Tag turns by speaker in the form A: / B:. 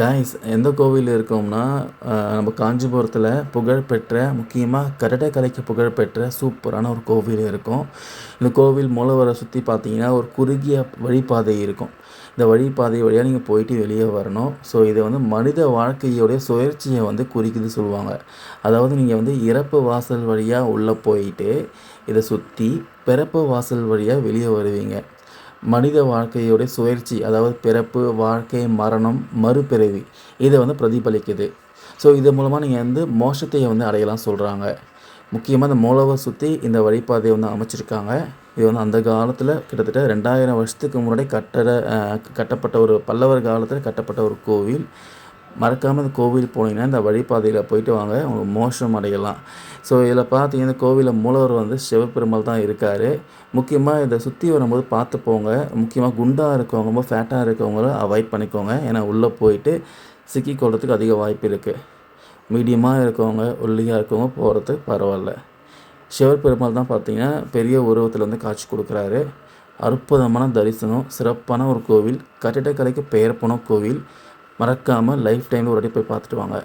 A: Guys எந்த கோவில் இருக்கோம்னா நம்ம காஞ்சிபுரத்தில் புகழ்பெற்ற முக்கியமாக கட்டடக்கலைக்கு புகழ்பெற்ற சூப்பரான ஒரு கோவில் இருக்கும். இந்த கோவில் மூலவரை சுற்றி பார்த்தீங்கன்னா ஒரு குறுகிய வழிப்பாதை இருக்கும். இந்த வழிப்பாதை வழியாக நீங்கள் போயிட்டு வெளியே வரணும். ஸோ இது வந்து மனித வாழ்க்கையோடைய சுழற்சியை வந்து குறிக்குது சொல்லுவாங்க. அதாவது நீங்கள் வந்து இறப்பு வாசல் வழியாக உள்ளே போயிட்டு இதை சுற்றி பிறப்பு வாசல் வழியாக வெளியே வருவீங்க. மனித வாழ்க்கையுடைய சுழற்சி அதாவது பிறப்பு வாழ்க்கை மரணம் மறுபிறவி இதை வந்து பிரதிபலிக்குது. ஸோ இது மூலமாக நீங்கள் வந்து மோட்சத்தை வந்து அடையலாம் சொல்கிறாங்க முக்கியமாக இந்த மூலவை சுற்றி இந்த வழிபாதையை வந்து அமைச்சிருக்காங்க. இது வந்து அந்த காலத்தில் கிட்டத்தட்ட ரெண்டாயிரம் வருஷத்துக்கு முன்னாடி கட்டட கட்டப்பட்ட ஒரு பல்லவர் காலத்தில் கட்டப்பட்ட ஒரு கோவில். மறக்காமல் இந்த கோவில் போனீங்கன்னா இந்த வழிபாதையில் போயிட்டு வாங்க. உங்களுக்கு மோஷம் அடையலாம். ஸோ இதில் பார்த்தீங்கன்னா கோவிலில் மூலவர் வந்து சிவபெருமாள் தான் இருக்கார். முக்கியமாக இதை சுற்றி வரும்போது பார்த்து போங்க. முக்கியமாக குண்டாக இருக்கவங்க ரொம்ப ஃபேட்டாக இருக்கவங்கள அவாய்ட் பண்ணிக்கோங்க. ஏன்னா உள்ளே போயிட்டு சிக்கிக்கொள்கிறதுக்கு அதிக வாய்ப்பு இருக்குது மீடியமாக இருக்கவங்க ஒல்லியாக இருக்கவங்க போகிறது பரவாயில்ல. சிவபெருமாள் தான் பார்த்தீங்கன்னா பெரிய உருவத்தில் வந்து காட்சி கொடுக்குறாரு. அற்புதமான தரிசனம் சிறப்பான ஒரு கோவில். கட்டிடக்கலைக்கு பெயர் போன கோவில். மறக்காமல் லைஃப் டைமில் ஒரு வாட்டி போய் பார்த்துட்டு வாங்க.